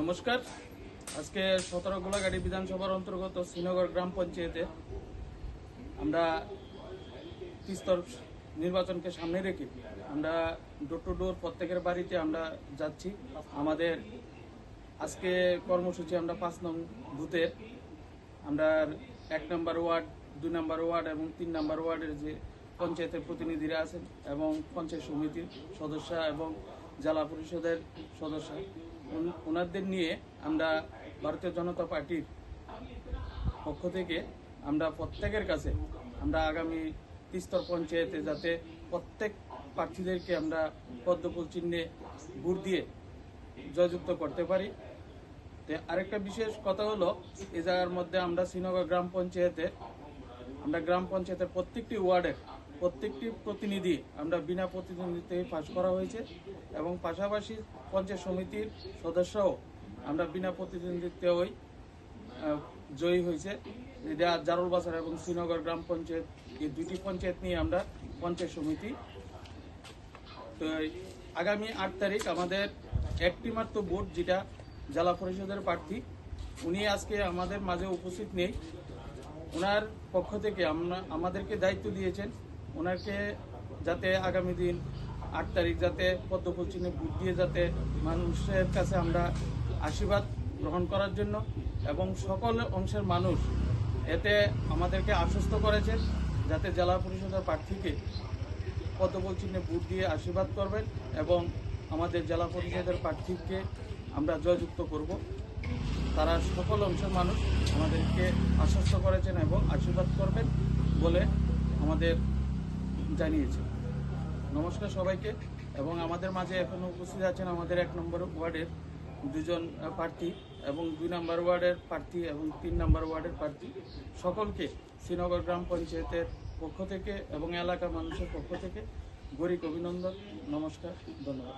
নমস্কার। আজকে সতেরো গোলাঘাটি বিধানসভার অন্তর্গত শ্রীনগর গ্রাম পঞ্চায়েতে আমরা তিস্তর নির্বাচনকে সামনে রেখে আমরা ডোর টু ডোর প্রত্যেকের বাড়িতে আমরা যাচ্ছি। আমাদের আজকে কর্মসূচি আমরা পাঁচ নং বুথের আমরা এক নম্বর ওয়ার্ড, দুই নম্বর ওয়ার্ড এবং তিন নম্বর ওয়ার্ডের যে পঞ্চায়েতের প্রতিনিধিরা আছেন এবং পঞ্চায়েত সমিতির সদস্য এবং জেলা পরিষদের সদস্য। ওনাদের নিয়ে আমরা ভারতীয় জনতা পার্টির পক্ষ থেকে আমরা প্রত্যেকের কাছে আমরা আগামী তিস্তর পঞ্চায়েতে যাতে প্রত্যেক প্রার্থীদেরকে আমরা পদ্মফুল চিহ্নে ভোট দিয়ে জয়যুক্ত করতে পারি। তো আরেকটা বিশেষ কথা হলো এই জায়গার মধ্যে আমরা শ্রীনগর গ্রাম পঞ্চায়েতে, আমরা গ্রাম পঞ্চায়েতের প্রত্যেকটি ওয়ার্ডের প্রত্যেকটি প্রতিনিধি আমরা বিনা প্রতিদ্বন্দ্বিতায় পাশ করা হয়েছে এবং পাশাপাশি পঞ্চায়েত সমিতির সদস্যও আমরা বিনা প্রতিদ্বন্দ্বিতায় আহ, জয়ী হয়েছে। এটা জারুল বাজার এবং শ্রীনগর গ্রাম পঞ্চায়েত এই দুটি পঞ্চায়েত নিয়ে আমরা পঞ্চায়েত সমিতি। তো আগামী আট তারিখ আমাদের একটি মাত্র ভোট যেটা জেলা পরিষদের প্রার্থী। উনি আজকে আমাদের মাঝে উপস্থিত নেই। ওনার পক্ষ থেকে আমরা আমাদেরকে দায়িত্ব দিয়েছেন ওনাকে যাতে আগামী দিন আট তারিখ যাতে পদ্মফুল চিহ্নে ভোট দিয়ে যাতে মানুষের কাছে আমরা আশীর্বাদ গ্রহণ করার জন্য এবং সকল অংশের মানুষ এতে আমাদেরকে আশ্বস্ত করেছেন যাতে জেলা পরিষদের প্রার্থীকে পদ্মফুল চিহ্নে ভোট দিয়ে আশীর্বাদ করবেন এবং আমাদের জেলা পরিষদের প্রার্থীকে আমরা জয়যুক্ত করব। তারা সকল অংশের মানুষ আমাদেরকে আশ্বস্ত করেছেন এবং আশীর্বাদ করবেন বলে আমাদের জানিয়েছে। নমস্কার সবাইকে, এবং আমাদের মাঝে এখন উপস্থিত আছেন আমাদের এক নম্বর ওয়ার্ডের দুজন প্রার্থী এবং দুই নম্বর ওয়ার্ডের প্রার্থী এবং তিন নম্বর ওয়ার্ডের প্রার্থী। সকলকে শ্রীনগর গ্রাম পঞ্চায়েতের পক্ষ থেকে এবং এলাকার মানুষের পক্ষ থেকে গরিব অভিনন্দন, নমস্কার, ধন্যবাদ।